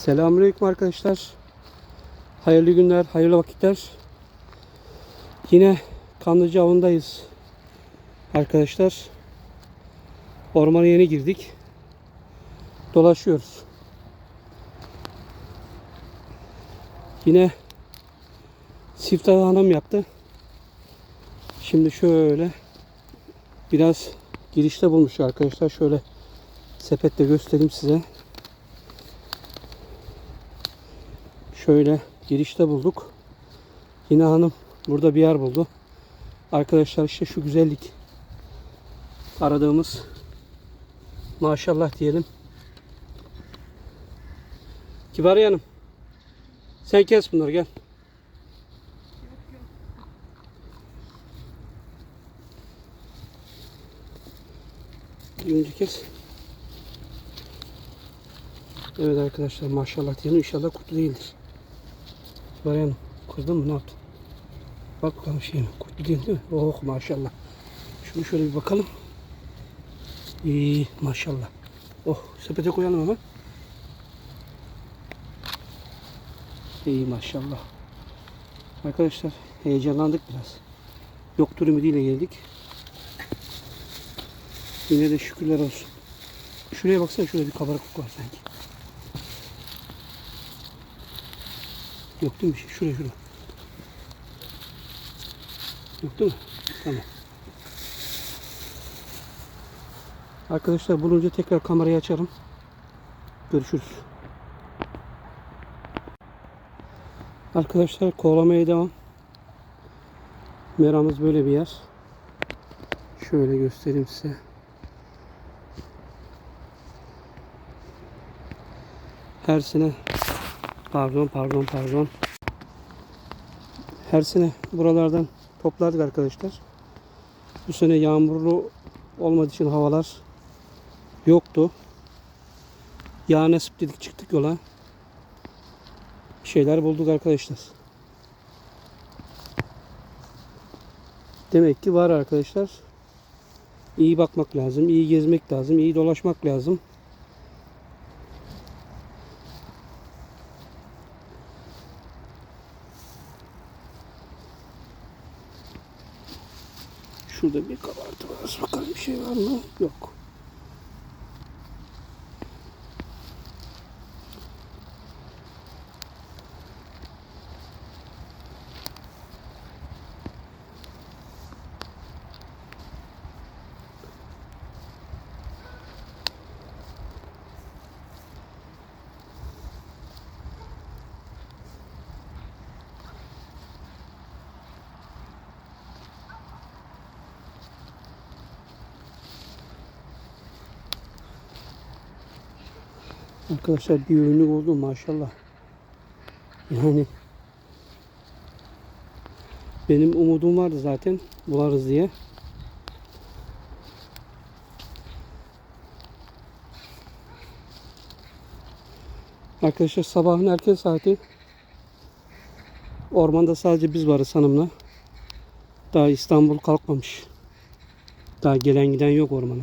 Selamünaleyküm arkadaşlar. Hayırlı günler, hayırlı vakitler. Yine Kanlıca avındayız arkadaşlar. Ormana yeni girdik. Dolaşıyoruz. Yine siftah hanım yaptı. Şimdi şöyle biraz girişte bulmuş arkadaşlar. Şöyle sepette göstereyim size. Şöyle girişte bulduk. Yine hanım burada bir yer buldu. Arkadaşlar işte şu güzellik aradığımız maşallah diyelim. Kibariye Hanım. Sen kes bunları gel. Önce kes. Evet arkadaşlar maşallah diyelim inşallah kurtlu değildir. Hanım kırdın mı ne yaptın? Bak bakalım şey mi? Kurtlu değil değil mi? Oh maşallah. Şunu şöyle bir bakalım. İyi maşallah. Oh sepete koyalım hemen. İyi maşallah. Arkadaşlar heyecanlandık biraz. Yoktur ümidiyle geldik. Yine de şükürler olsun. Şuraya baksana şurada bir kabarıklık var sanki. Yok değil mi? şey? Şuraya şuraya. Yok değil mi? Tamam. Arkadaşlar bulunca tekrar kamerayı açarım. Görüşürüz. Arkadaşlar kovalamaya devam. Meramız böyle bir yer. Şöyle göstereyim size. Her sene pardon pardon pardon. Her sene buralardan toplardık arkadaşlar. Bu sene yağmurlu olmadığı için havalar yoktu. Ya nasip dedik çıktık yola. Bir şeyler bulduk arkadaşlar. Demek ki var arkadaşlar. İyi bakmak lazım, iyi gezmek lazım, iyi dolaşmak lazım. Şurada bir kabartı var. Bakalım bir şey var mı? Yok. Arkadaşlar bir ürünlük oldu maşallah. Yani benim umudum vardı zaten bularız diye. Arkadaşlar sabahın erken saati ormanda sadece biz varız hanımla. Daha İstanbul kalkmamış. Daha gelen giden yok ormana.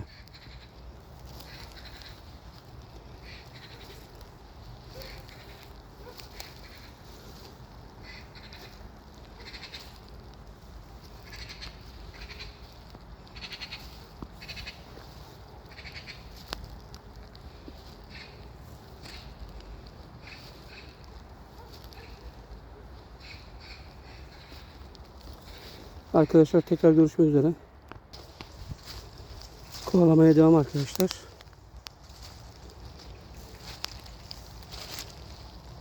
Arkadaşlar tekrar görüşmek üzere. Kovalamaya devam arkadaşlar.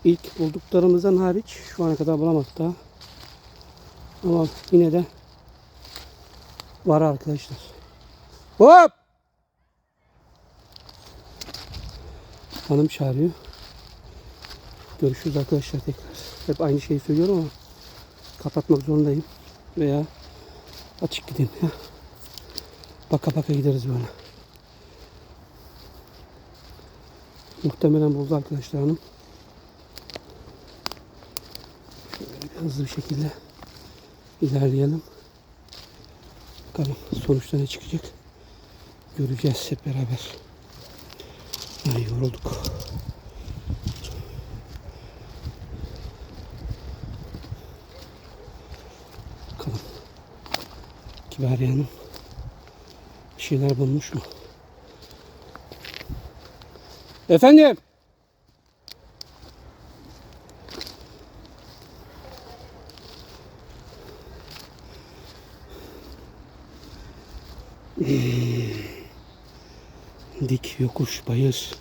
İlk bulduklarımızdan hariç şu ana kadar bulamadık daha. Ama yine de var arkadaşlar. Hop! Hanım çağırıyor. Görüşürüz arkadaşlar tekrar. Hep aynı şeyi söylüyorum ama kapatmak zorundayım. Veya açık gideyim ya. Baka baka gideriz böyle. Muhtemelen buldu arkadaşlar hanım. Şöyle hızlı bir şekilde ilerleyelim. Bakalım sonuçta ne çıkacak. Göreceğiz hep beraber. Ay yorulduk. Kibariye bir şeyler bulmuş mu? Efendim? Dik, yokuş, bayır,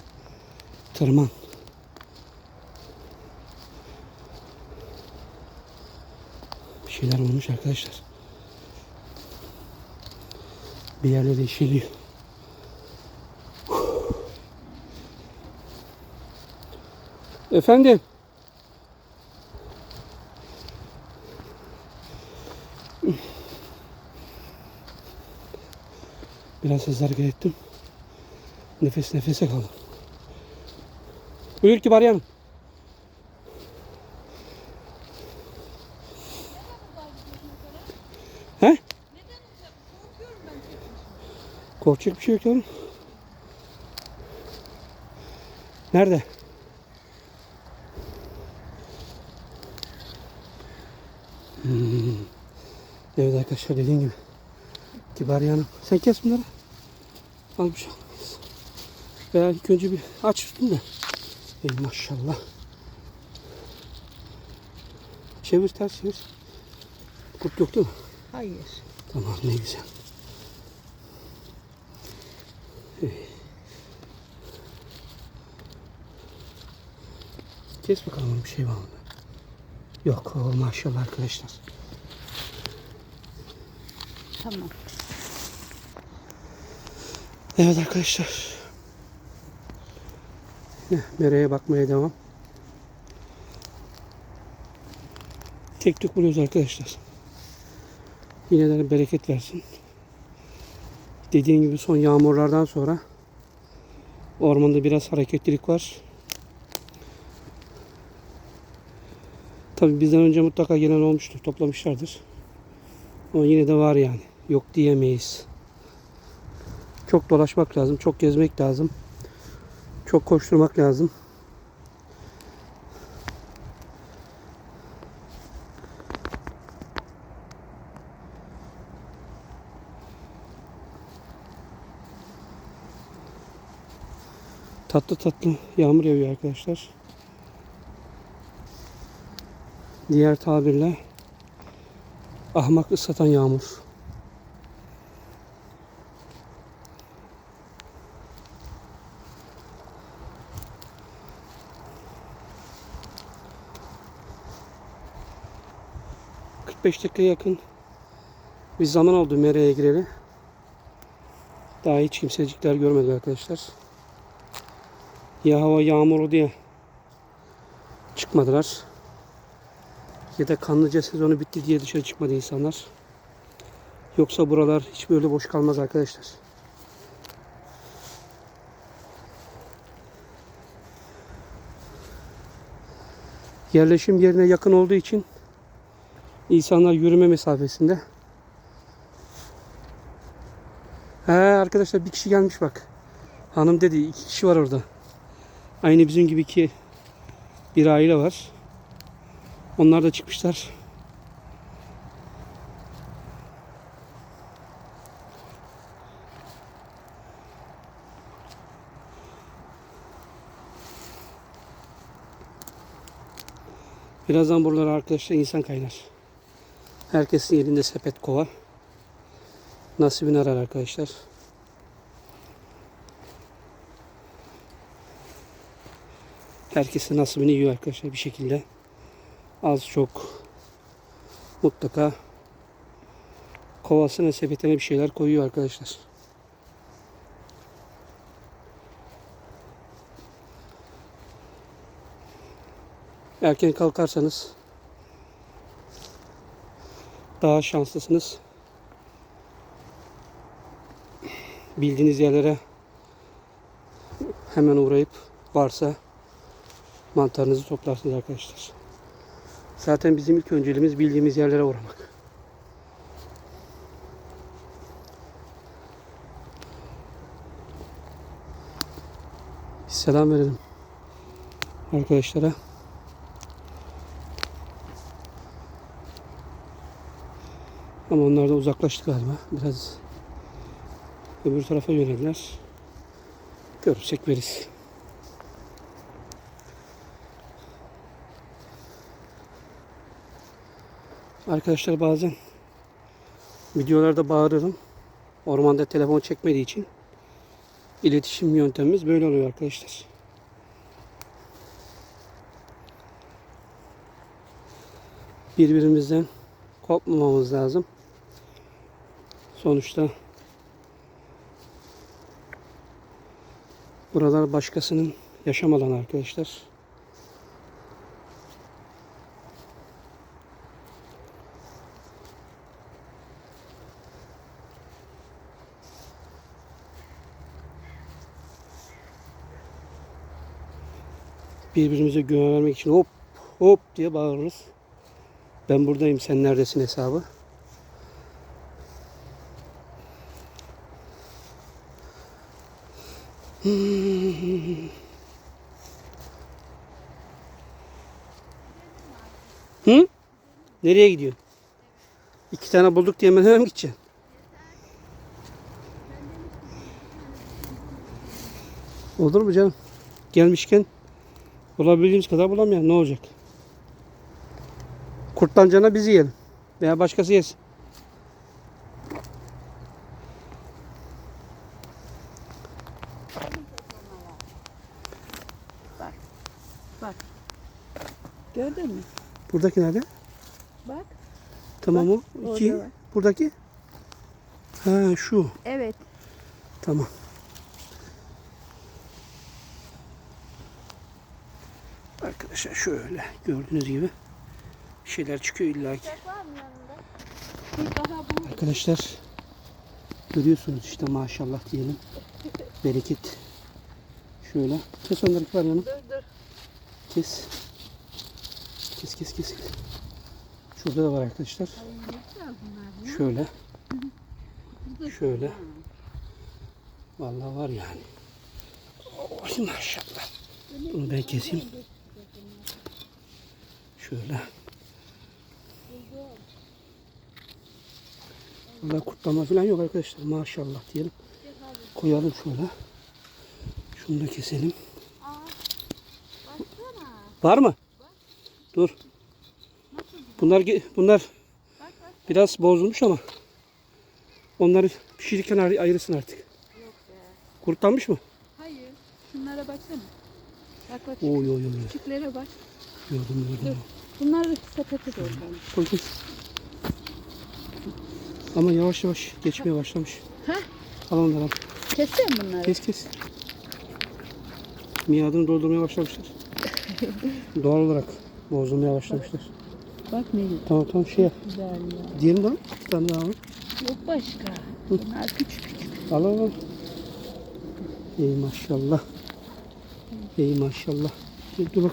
tırman. Bir şeyler olmuş arkadaşlar. Bir yerleri yeşiliyor. Efendim? Biraz hızlı hareket ettim. Nefes nefese kaldım. Buyur Kibariye Hanım. He? Korkacak bir şey yok canım. Nerede? Hmm. Evet arkadaşlar dediğim gibi. Kibariye Hanım. Sen kes bunları. Al bir şey almayız. Veya ilk önce bir aç üstünü de. Ey maşallah. Çevir ters çevir. Kurt yok değil mi? Hayır. Tamam ne güzel. Kes bakalım bir şey var mı? Yok o maşallah arkadaşlar. Tamam. Evet arkadaşlar. Mereye bakmaya devam. Tek tük buluyoruz arkadaşlar. Yine de bereket versin. Dediğim gibi son yağmurlardan sonra ormanda biraz hareketlilik var. Tabi bizden önce mutlaka gelen olmuştur. Toplamışlardır. Ama yine de var yani. Yok diyemeyiz. Çok dolaşmak lazım. Çok gezmek lazım. Çok koşturmak lazım. Tatlı tatlı yağmur yağıyor arkadaşlar. Diğer tabirle ahmak ıslatan yağmur. ...45 dakikaya yakın... ...bir zaman oldu mereye gireli. Daha hiç kimsecikler görmedi arkadaşlar. Ya hava yağmurlu diye... ...çıkmadılar. Ya da kanlıca sezonu bitti diye dışarı çıkmadı insanlar. Yoksa buralar hiç böyle boş kalmaz arkadaşlar. Yerleşim yerine yakın olduğu için insanlar yürüme mesafesinde. He arkadaşlar bir kişi gelmiş bak. Hanım dedi iki kişi var orada. Aynı bizim gibi iki bir aile var. Onlar da çıkmışlar. Birazdan buralara arkadaşlar insan kaynar. Herkesin elinde sepet kova. Nasibini arar arkadaşlar. Herkesin nasibini yiyor arkadaşlar bir şekilde. Az çok mutlaka kovasına sepetine bir şeyler koyuyor arkadaşlar. Erken kalkarsanız daha şanslısınız. Bildiğiniz yerlere hemen uğrayıp varsa mantarınızı toplarsınız arkadaşlar. Zaten bizim ilk önceliğimiz bildiğimiz yerlere uğramak. Selam verelim arkadaşlara. Ama onlar da uzaklaştı galiba. Biraz öbür tarafa yöneldiler. Görürsek veririz. Arkadaşlar bazen videolarda bağırırım. Ormanda telefon çekmediği için iletişim yöntemimiz böyle oluyor arkadaşlar. Birbirimizden kopmamamız lazım. Sonuçta buralar başkasının yaşam alanı arkadaşlar. Birbirimize güven vermek için hop hop diye bağırırız. Ben buradayım sen neredesin hesabı. Hı? Nereye gidiyorsun? İki tane bulduk diye hemen mi gideceksin? Olur mu canım? Gelmişken bulabildiğimiz kadar bulamayalım. Ne olacak? Kurtlancana biz yiyelim. Veya başkası yesin. Gördün mü? Buradaki nerede? Bak. Tamam o. orada İki. var. Buradaki. Ha şu. Evet. Tamam. Arkadaşlar şöyle gördüğünüz gibi bir şeyler çıkıyor illa ki. Arkadaşlar görüyorsunuz işte maşallah diyelim. Bereket. Şöyle. Kes onları var yanım. Dur dur. Kes. Kes kes kes. Şurada da var arkadaşlar. Şöyle. Şöyle. Vallahi var yani. Oy maşallah. Bunu ben keseyim. Şöyle. Burada kurtlama falan yok arkadaşlar. Maşallah diyelim. Koyalım şöyle. Şunu da keselim. Var mı? Dur. Bunlar bunlar biraz bozulmuş ama onları pişirirken ayır- ayırırsın artık. Kurutlanmış mı? Hayır. Şunlara baksana. Bak bak. Oy oy oy. Küçüklere bak. Gördüm gördüm. Bunları sepete koyalım. Koy koy. Ama yavaş yavaş geçmeye başlamış. Heh. Al onları al. Keseyim bunları. Kes kes. Miadını doldurmaya başlamışlar. Doğal olarak bozulmaya başlamışlar. Bak ne güzel Tamam tamam şey yap. güzel ya. Diyelim de. Bir tane daha al. Yok başka. Bunlar küçük küçük. Al al al. Ey maşallah. Ey maşallah. Dur, dur bak.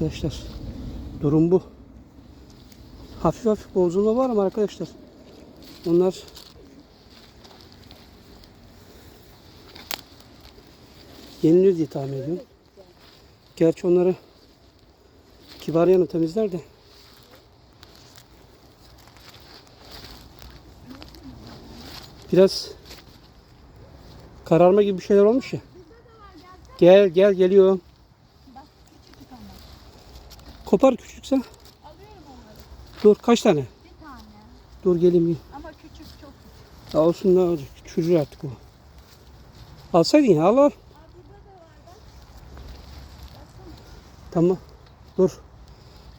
Arkadaşlar durum bu. Hafif hafif bozulma var ama arkadaşlar onlar yenilir diye tahmin ediyorum. Gerçi onları Kibariye'nin temizler de. Biraz kararma gibi bir şeyler olmuş ya. Gel gel geliyorum. Kopar küçükse. Alıyorum onları. Dur kaç tane? Bir tane. Dur geleyim. geleyim. Ama küçük çok küçük. Ya olsun ne olacak? Çürür artık o. Alsaydın ya al al. Tamam. Dur.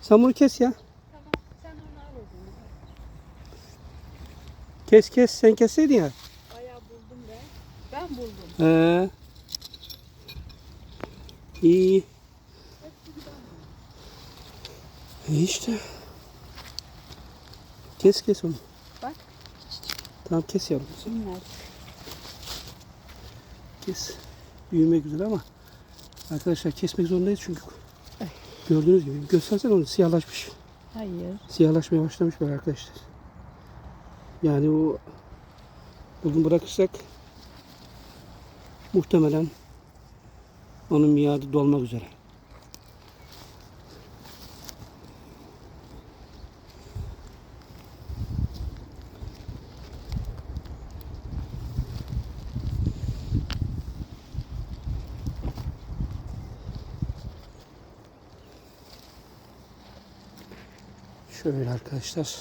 Sen bunu kes ya. Tamam. Sen onu al o zaman. Kes kes. Sen kesseydin ya. Bayağı buldum be. Ben buldum. Ee, iyi. İyi işte. Kes kes onu. Bak. Tamam kes yavrum. Bunlar. Kes. Büyümek üzere ama arkadaşlar kesmek zorundayız çünkü Ay. gördüğünüz gibi göstersene onu siyahlaşmış. Hayır. Siyahlaşmaya başlamış böyle arkadaşlar. Yani o bugün bırakırsak muhtemelen Onun miadı dolmak üzere. Şöyle arkadaşlar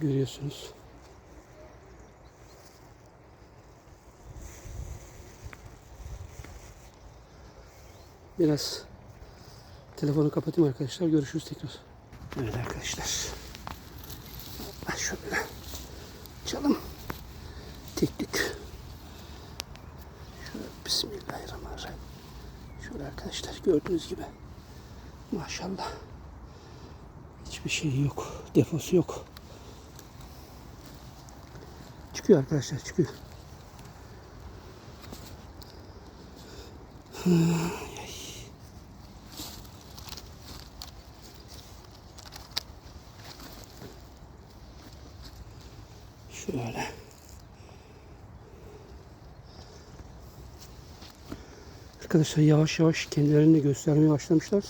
görüyorsunuz. Biraz telefonu kapatayım arkadaşlar. Görüşürüz tekrar. Evet arkadaşlar. Şöyle çalım. Teknik. Şöyle Bismillahirrahmanirrahim. Şöyle arkadaşlar gördüğünüz gibi. Maşallah. Hiçbir şey yok. Defosu yok. Çıkıyor arkadaşlar çıkıyor. Şöyle. Arkadaşlar yavaş yavaş kendilerini göstermeye başlamışlar.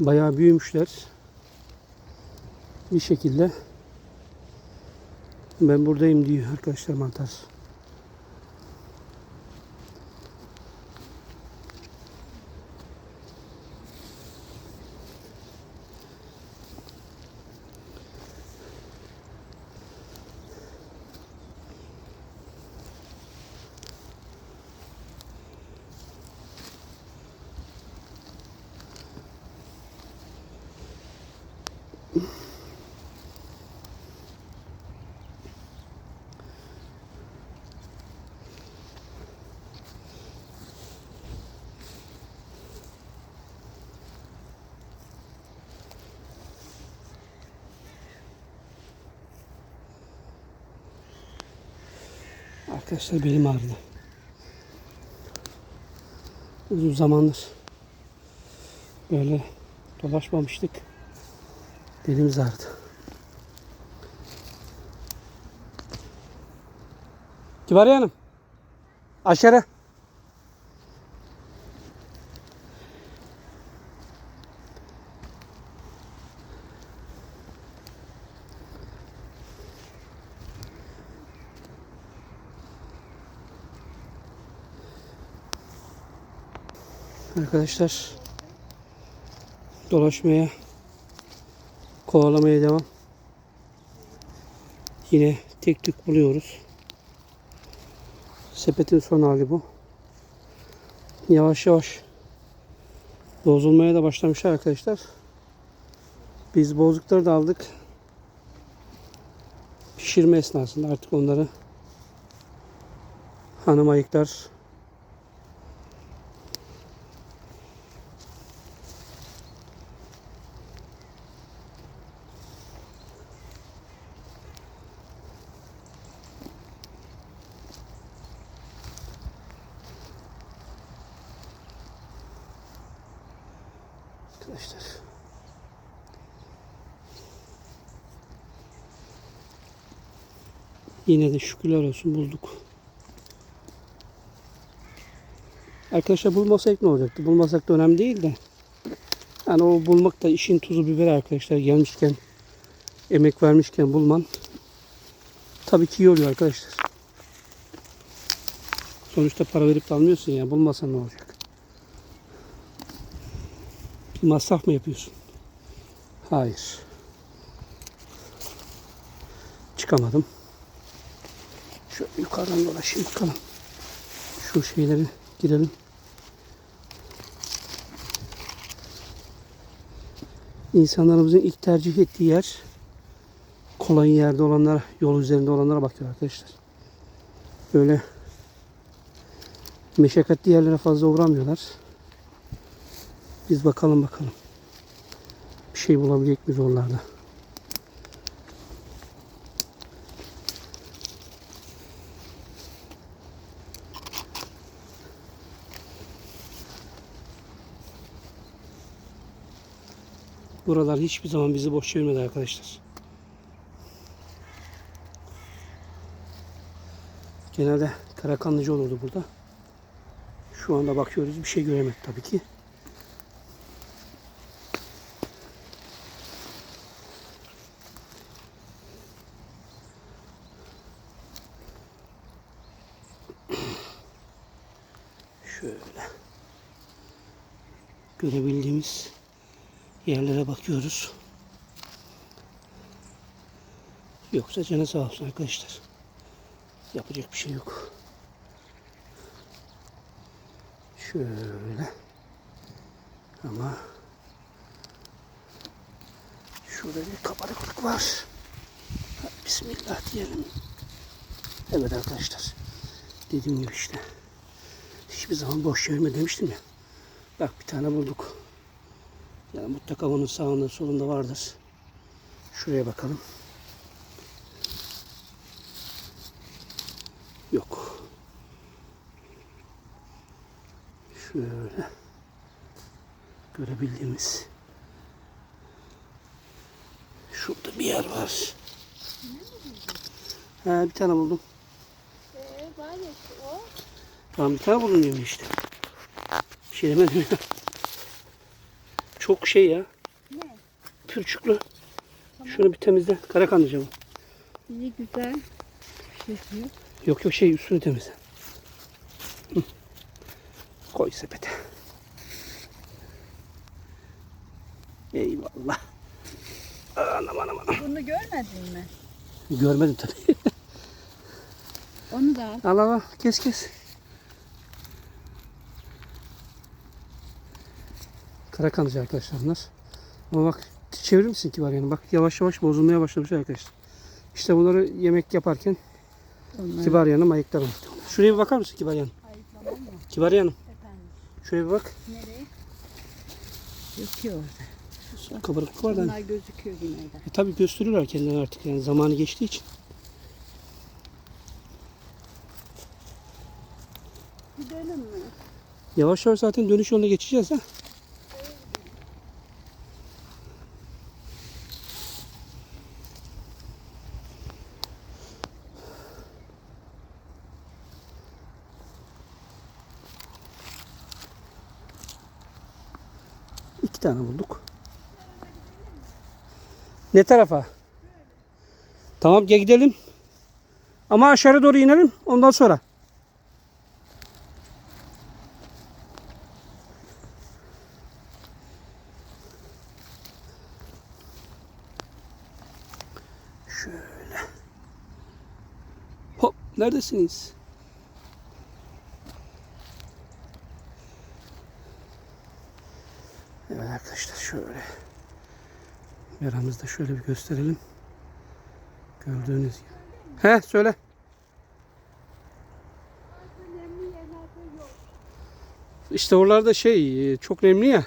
Bayağı büyümüşler. Bir şekilde ben buradayım diyor arkadaşlar mantar. Arkadaşlar belim ağrıdı. Uzun zamandır böyle dolaşmamıştık. Belimiz ağrıdı. Kibariye Hanım. Aşağı. Arkadaşlar dolaşmaya kovalamaya devam. Yine tek tük buluyoruz. Sepetin son hali bu. Yavaş yavaş bozulmaya da başlamışlar arkadaşlar. Biz bozukları da aldık. Pişirme esnasında artık onları hanım ayıklar arkadaşlar. Yine de şükürler olsun bulduk. Arkadaşlar bulmasak ne olacaktı? Bulmasak da önemli değil de. Yani o bulmak da işin tuzu biberi arkadaşlar. Gelmişken, emek vermişken bulman tabii ki iyi oluyor arkadaşlar. Sonuçta para verip de almıyorsun ya. Bulmasan ne olacak? Bir masraf mı yapıyorsun? Hayır. Çıkamadım. Şöyle yukarıdan dolaşayım bakalım. Şu şeyleri girelim. İnsanlarımızın ilk tercih ettiği yer kolay yerde olanlara, yol üzerinde olanlara bakıyor arkadaşlar. Böyle meşakkatli yerlere fazla uğramıyorlar. Biz bakalım bakalım. Bir şey bulabilecek miyiz oralarda? Buralar hiçbir zaman bizi boş çevirmedi arkadaşlar. Genelde Karakanlıcı olurdu burada. Şu anda bakıyoruz. Bir şey göremedik tabii ki. Şöyle. Görebildiğimiz yerlere bakıyoruz. Yoksa canı sağ olsun arkadaşlar. Yapacak bir şey yok. Şöyle. Ama şurada bir kabarıklık var. Bismillah diyelim. Evet arkadaşlar. Dediğim gibi işte. Hiçbir zaman boş çevirme demiştim ya. Bak bir tane bulduk. Yani mutlaka onun sağında solunda vardır. Şuraya bakalım. Yok. Şöyle görebildiğimiz şurada bir yer var. Ha, bir tane buldum. Ee, var ya işte o. Tamam bir tane buldum diyorum işte. Bir şey demedim ya. Çok şey ya. Ne? Pürçüklü. Şunu bir temizle. Kara kanlıca bu. İyi güzel. Bir şey yok. Yok yok şey üstünü temizle. Hı. Koy sepete. Eyvallah. Anam anam anam. Bunu görmedin mi? Görmedim tabii. Onu da al. al al. Kes kes. Kara kanlıca arkadaşlar bunlar. Ama bak çevirir misin kibar yani? Bak yavaş yavaş bozulmaya başlamış arkadaşlar. İşte bunları yemek yaparken Onlar. kibar yanım ayıklarım. Şuraya bir bakar mısın kibar yanım? Ayıklamam mı? Kibar yanım. Efendim. Şuraya bir bak. Nereye? Yok ki orada. Kabarıklık var da. hani. Onlar gözüküyor yine de. E, tabii gösteriyorlar kendilerini artık yani zamanı geçtiği için. Gidelim mi? Yavaş yavaş zaten dönüş yoluna geçeceğiz ha. İki tane bulduk. Ne tarafa? Tamam gel gidelim. Ama aşağı doğru inelim ondan sonra. Şöyle. Hop neredesiniz? Evet arkadaşlar şöyle. Yaramızda şöyle bir gösterelim. Gördüğünüz gibi. He söyle. İşte oralarda şey çok nemli ya.